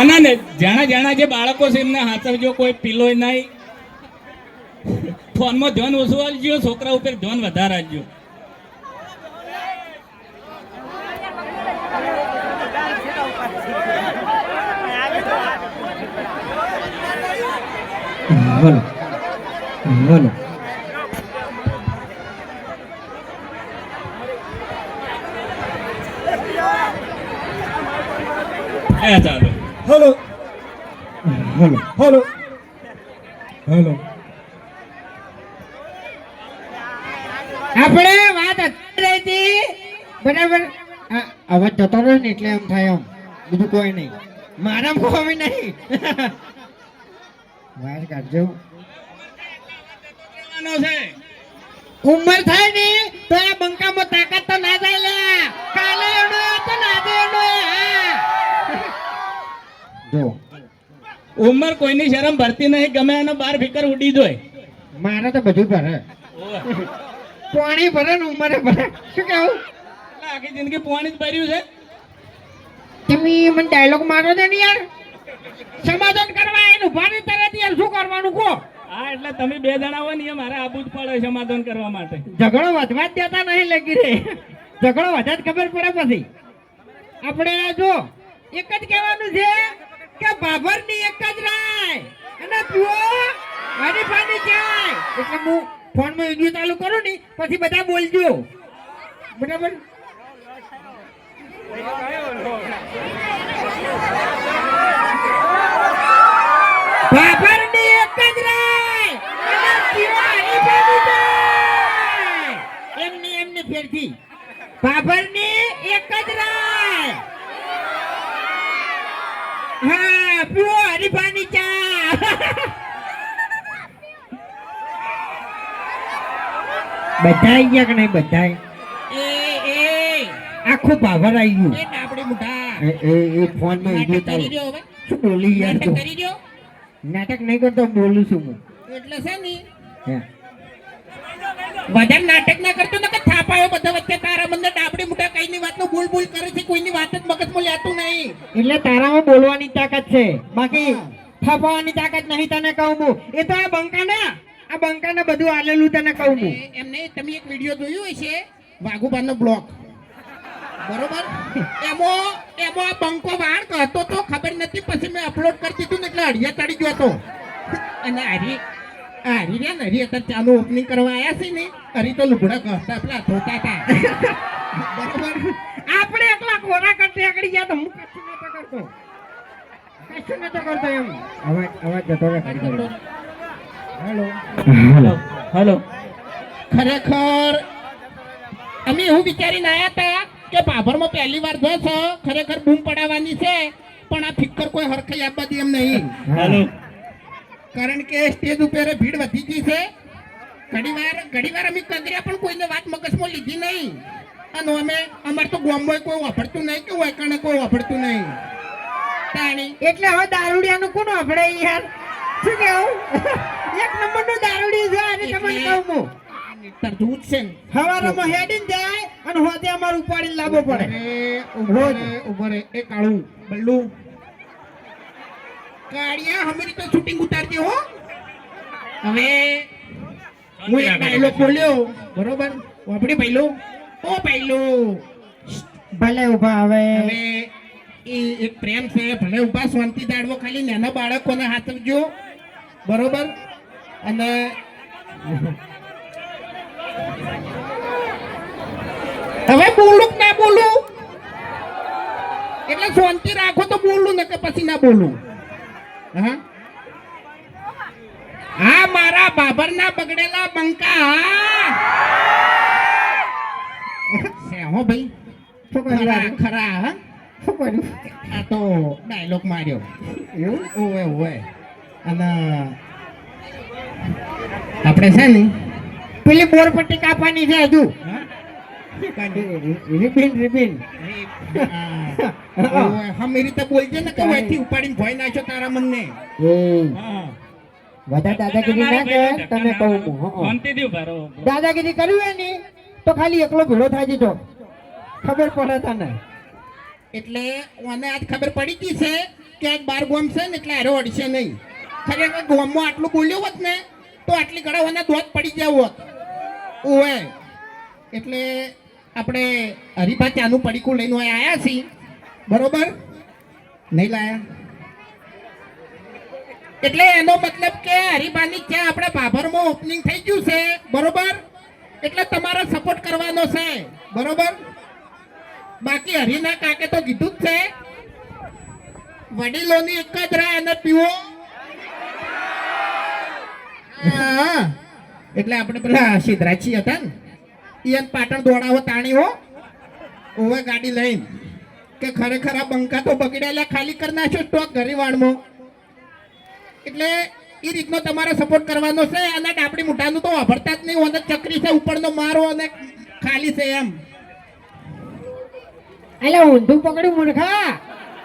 અને ને જાણા જાણા જે બાળકો છે એમને હાથવજો, કોઈ પીલો નહીં. ફોનમાં ધ્યાન ઓછું આવજો છોકરા ઉપર ધ્યાન વધારે આવજો બોલો. બોલો એ ચાલો હલો. હલો. હલો. હલો. આપણે વાત રહી હતી. બરાબર. અવાજ જતો રહ્યો ને એટલે એમ થાય એમ બીજું કોઈ નહીં. મારા કોઈ નહીં. વાર કાઢજો. ઉંમર થાય ને તો આ બંકામાં તાકાત તો ના જાય લે. જો ઉંમર કોઈની શરમ ભરતી નહીં ગમે એનો બાર ફિકર ઉડી જોય. મારે તો બધું ભરે. પાણી ભરે ને ઉંમરે ભરે. શું કેવું? એટલે આખી જિંદગી પાણી જ ભર્યું છે. તમે મને ડાયલોગ મારો દે ને યાર? સમાધાન કરવા એનું ભારે તરત યાર. શું કરવાનું કહો? હા એટલે તમે બે જણા હોય ને એ મારે આબુ જ પડે સમાધાન કરવા માટે. ઝઘડો વધવા જ દેતા નહીં લગી રે ઝઘડો વધે જ ખબર પડે પછી. આપણે આ જો એક જ કહેવાનું છે કે બાબરની એક જ રાય. અને પીવો પાણી જાય. એટલે હું ફોનમાં વીડિયો ચાલુ કરું ને, પછી બધા બોલજો. બરાબર? બાબરની એક જ રાય અને પીવો હરીફાની ચાય એમની એમની ફેરથી બાબરની એક જ રાય હા પીવો હરીફાની ચા બધા ગયા કે નહીં બધા આખું પાવર આવી ગયું. એ એ ફોનમાં નાટક વિડિયો ચાલુ શું બોલી યાર તું નાટક નહીં કરતો બોલું છું હું. એટલે છે ને વજન નાટક ના કરતો ને કે થાપાયો બધા વચ્ચે તારા મને ડાબડી મુઠા કઈની વાતનું બોલ બોલ કરે છે કોઈની વાત જ મગજમાં લેતું નહીં. એટલે તારામાં બોલવાની તાકાત છે. બાકી થાપાવાની તાકાત નહીં તને કહું હું. એ તો આ બંકાના. આ બંકાને બધું આલેલું તને કહું હું એમને તમે એક વીડિયો જોયો હશે વાઘુબાનો બ્લોક બરોબર? એમાં એમાં આ બંકો વાળ કહતો તો ખબર નથી પછી મેં અપલોડ કરી દીધું ને એટલે અડિયા ચડી ગયો હતો અને હરી આ હરી રહ્યા ને હરી અત્યારે ચાલુ ઓપનિંગ કરવા આવ્યા છે ને હરી તો લુગડા કહતા પેલા ધોતા હતા. બરોબર? આપણે એકલા કોરા કરતી આગળ ગયા તો હું કશું નતો કરતો. કશું નતો કરતો એમ. અવાજ અવાજ જતો રહે. હેલો. હલો. ખરેખર અમે એવું વિચારીને આવ્યા હતા કે બાભરમાં પહેલી વાર જશો ખરેખર બૂમ પડાવવાની છે પણ આ ફિક્કર કોઈ હરખાઈ આપવા દે એમ નહીં. હલો. કારણ કે સ્ટેજ ઉપર ભીડ વધી ગઈ છે. ઘણીવાર ઘણીવાર અમે કંદર્યા પણ કોઈને વાત મગજમાં લીધી નહીં. અને અમે અમારે તો ગામમાં કોઈ વાપરતું નહીં કે વાયકાણે કોઈ વાપરતું નહીં. તાણી. એટલે હવે દારૂડિયાનું કોણ આપણે યાર શું કેવું? એક નંબરનું દારૂડી છે અને તમને કહું હું તરજૂજ છે ને. હવારમાં હેડીને જાય અને હોતે અમારે ઉપાડીને લાવવો પડે. અરે, ઊભો રે, ઊભો રે. એ કાળું બલ્લુ. કાળિયા હમેરી તો શૂટિંગ ઉતારજે હો. હવે હું એક ડાયલોગ બોલ્યો બરોબર? વાપડી પહેલો ઓ પહેલો ભલે ઊભા હવે. હવે એ એક પ્રેમ છે ભલે ઊભા શાંતિ દાડવો ખાલી નાના બાળકોને હાથવજો બરોબર? અને હવે બોલું ના બોલું? એટલે શાંતિ રાખો તો બોલું ને કે પછી ના બોલું. હા? હા મારા બાબરના બગડેલા બંકા. હા ભાઈ? ખરા ખરા હા? આ તો ડાયલોગ માર્યો. એવું? ઓવે ઓવે અને આપણે છે ને પેલી બોર પટ્ટી કાપવાની છે હજુ? Ribbon ribbon. હમ એ રીતે બોલજે ને કે વયથી ઉપાડીને ભોય નાખ્યો તારા મનને? વધારે દાદાગીરી ના કે તમે કહું. હું દાદાગીરી કર્યું હોય ને તો ખાલી એકલો ભેળો થાય જતો ખબર પડે તને. એટલે મને આજ ખબર પડી ગઈ છે કે આજ બાર ગોમ છે ને એટલે હારો અડશે નહીં. ખરેખર ગોમમાં આટલું બોલ્યો હોત ને તો આટલી ગળાવાના દોત પડી જાવ હોત. ઓવે. એટલે આપણે હરીફા ત્યાંનું પડીકું લઈને આવ્યા છીએ. બરોબર? નહીં લાયા? એટલે એનો મતલબ કે હરીફાની ત્યાં આપણે ભાભરમાં ઓપનિંગ થઈ ગયું છે. બરોબર? એટલે તમારે સપોર્ટ કરવાનો છે. બરોબર? બાકી હરીના કાકે તો કીધું જ છે. વડીલોની એક જ રાહ અને પીવો એટલે આપણે પેલા સિદ્ધરાજી હતા ને. ઈયન પાટણ દોડાવો તાણીઓ. ઓવે ગાડી લઈને. કે ખરેખર આ બંકા તો બગડેલા ખાલી કરી નાખ્યો સ્ટોક ગરીવાડમાં એટલે એ રીતનો તમારે સપોર્ટ કરવાનો છે અને ડાબડી મુઠાનું તો વાપરતા જ નહીં. ઓને ચકરી છે, ઉપરનો મારો અને ખાલી છે એમ. એટલે ઊંધું પકડ્યું મૂર્ખા.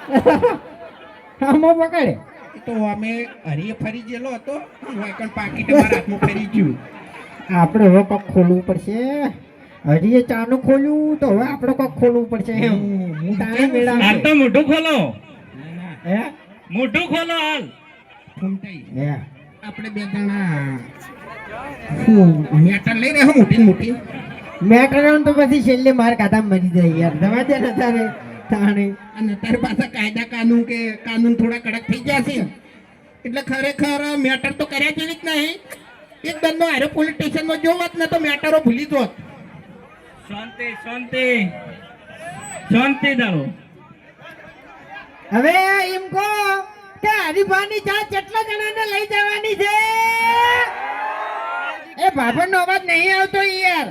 આમો પકડે. તો અમે હરીએ ફરી ગયેલો હતો. વાયકણ પાકીટ તમારા હાથમાં ફરી ગયું. આપણે હવે કોક ખોલવું પડશે. હજી એ ચાનું ખોલ્યું તો હવે આપણે કોક ખોલવું પડશે. એમ મેળા તો મોઢું ખોલો. હે? મોઢું ખોલો હાલ. ફૂમતાઈ હે? આપણે બે જણા મેટર લઈ રહ્યા મોટી મોટી. મેટર તો પછી છેલ્લે માર કાતા મરી જાય યાર. દવા દે ને તારે. તાણે અને તાર પાસે કાયદા કાનૂન કે કાનૂન થોડા કડક થઈ ગયા છે. એટલે ખરેખર મેટર તો કર્યા જેવી જ નહીં. એક દંડનો હારે પોલીસ સ્ટેશનમાં જોવત ને તો મેટરો ભૂલી જોત શાંતિ શાંતિ. શાંતિ ધારો હવે એમ કહો કે હરિભાની ચા કેટલા જણાને લઈ જવાની છે? એ ભાભરનો અવાજ નહીં આવતો યાર.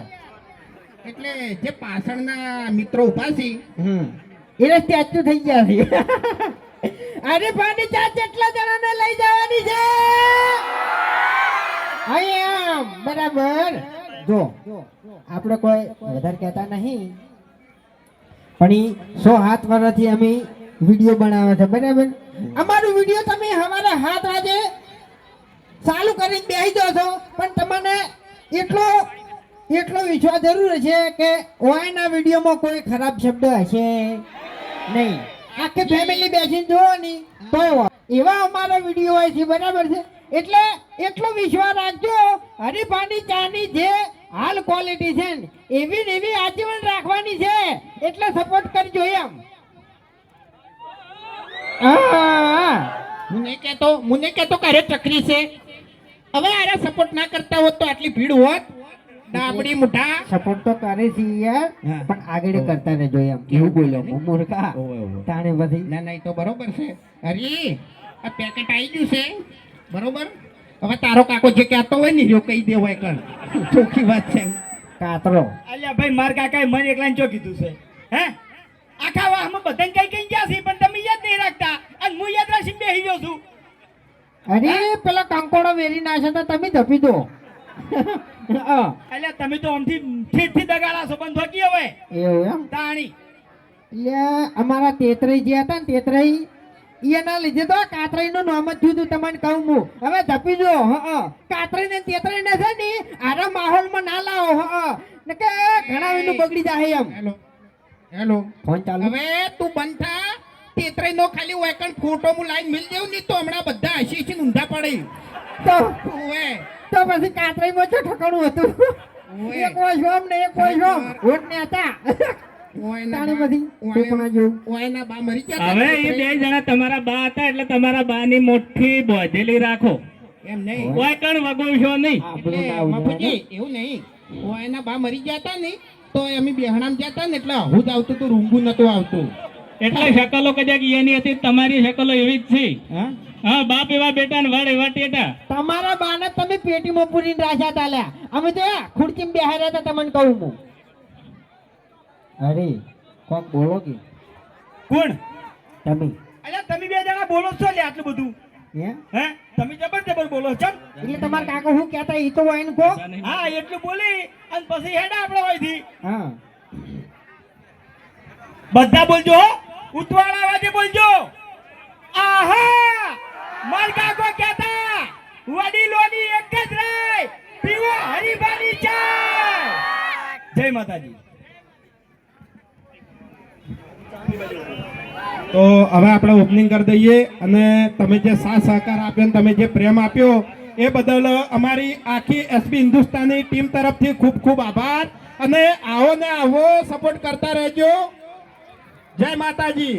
એટલે જે પાછળના મિત્રો ઊભા છે હમ. એને સ્ટેચ્યુ થઈ ગયા છે. હરીફાની ચા કેટલા જણાને લઈ જવાની છે. અહીંયા બરાબર. જો, આપણે કોઈ વધારે કહેતા નહીં. પણ સો હાથ વર્ષથી અમે વીડિયો બનાવે છે, બરાબર? અમારું વીડિયો તમે અમારા હાથ આજે ચાલુ કરીને બેસી જાઓ છો, પણ તમને એટલો એટલો વિશ્વાસ જરૂર છે કે ઓયના વિડીયોમાં કોઈ ખરાબ શબ્દ હશે નહીં. આખી ફેમિલી બેસીને જોવાની તો એવા અમારા વીડિયો હોય છે, બરાબર છે? એટલે એટલો વિશ્વાસ રાખજો હરીફાની ચાની જે હાલ ક્વોલિટી છે એવી ને એવી આજીવન રાખવાની છે. એટલે સપોર્ટ કરજો એમ. નહીં કહેતો નહીં કહેતો કે અરે ચકરી છે. હવે અરે સપોર્ટ ના કરતા હોત તો આટલી ભીડ હોત. ડાબડી મુઠા સપોર્ટ તો કરે છે યાર પણ આગળ કરતા રહેજો એમ. એવું બોલ્યો? મૂર્ખા. તાણે બધી ના ના એ તો બરોબર છે. અરે આ પેકેટ આવી ગયું છે. બરોબર? હવે તારો કાકો જે કહેતો હોય ને જો કહી દેવાય કણ ચોખ્ખી વાત છે. કાતરો. અલ્યા ભાઈ માર કાકાએ મને એકલાને ચો કીધું છે? હે? આખા વાહમાં બધાને કઈ કઈ ગયા છે પણ તમે યાદ નહીં રાખતા. અને હું યાદ રાખીને બેસી ગયો છું. અરે પેલા કંકોડો વેરી નાશે તો તમે ધપી દો. હા, અલ્યા તમે તો આમથી ઠીઠથી દગાડા છો બંધ હોકી હવે. એવું એમ? તાણી. એટલે અમારા તેતરી જે હતા ને તેતરી એના લીધે તો કાતરાઈ નું નામ જ જુદું તમને કહું હું. હવે ધપી જો કાતરાઈ ને તેતરાઈ ને છે ને આરા માહોલમાં ના લાવો હ ને કે ઘણા વિનું બગડી જાય એમ. હેલો. હેલો. ફોન ચાલુ. હવે તું બંધ થા. તેતરાઈ નો ખાલી વેકન ફોટો હું લાઈન મિલ દેવું નહીં તો હમણાં બધા હસી હસી ઊંધા પડે. તો? ઓવે તો પછી કાતરાઈ માં શું ઠકાણું હતું. એક એક હોમ ને એક વોશરૂમ ઓટ ને હતા. ઓયના તાણી બા- બધી ઓય- ટોપણા જેવું ઓયના બા મરી ગયા હવે એ બે જણા તમારા બા હતા એટલે તમારા બા ની મોટી બોધેલી રાખો. એમ નહીં. કોઈ કણ વગોવશો નહીં. એવું નહીં. ઓયના બા મરી ગયા હતા ને તો અમે બેહણામ જતા હતા ને એટલે હું જ આવતું હતું રૂંગું નતું આવતું. એટલે શકલો કદાચ એની હતી તમારી શકલો એવી જ છે. હા? હા બાપ એવા બેટા ને વડ એવા ટેટા તમારા બાને તમે પેટીમાં પૂરીને રાખ્યા તા લ્યા. અમે તો ખુરચીમાં બેહાર્યા હતા તમને કહું હું. અરે કોક બોલો કે? કોણ? તમે. અલ્યા તમે બે જણા બોલો છો લે આટલું બધું? હે? હે? તમે જબર જબર બોલો છો એટલે તમારા કાકા હું કહેતા એ તો હોય ને કો હા એટલું બોલી અને પછી હેડા આપણે હા. બધા બોલજો હો. ઉતવાળા અવાજે બોલજો. આહા! માર કાકો કહેતા, વડીલોની એક જ રાય, પીવો હરીફાની ચા જય માતાજી. તો હવે આપણે ઓપનિંગ કરી દઈએ અને તમે જે સાથ સહકાર આપ્યો અને તમે જે પ્રેમ આપ્યો, એ બદલ અમારી આખી એસબી હિન્દુસ્તાની ટીમ તરફથી ખૂબ ખૂબ આભાર. અને આવો ને આવો સપોર્ટ કરતા રહેજો. જય માતાજી.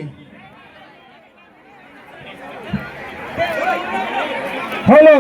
હલો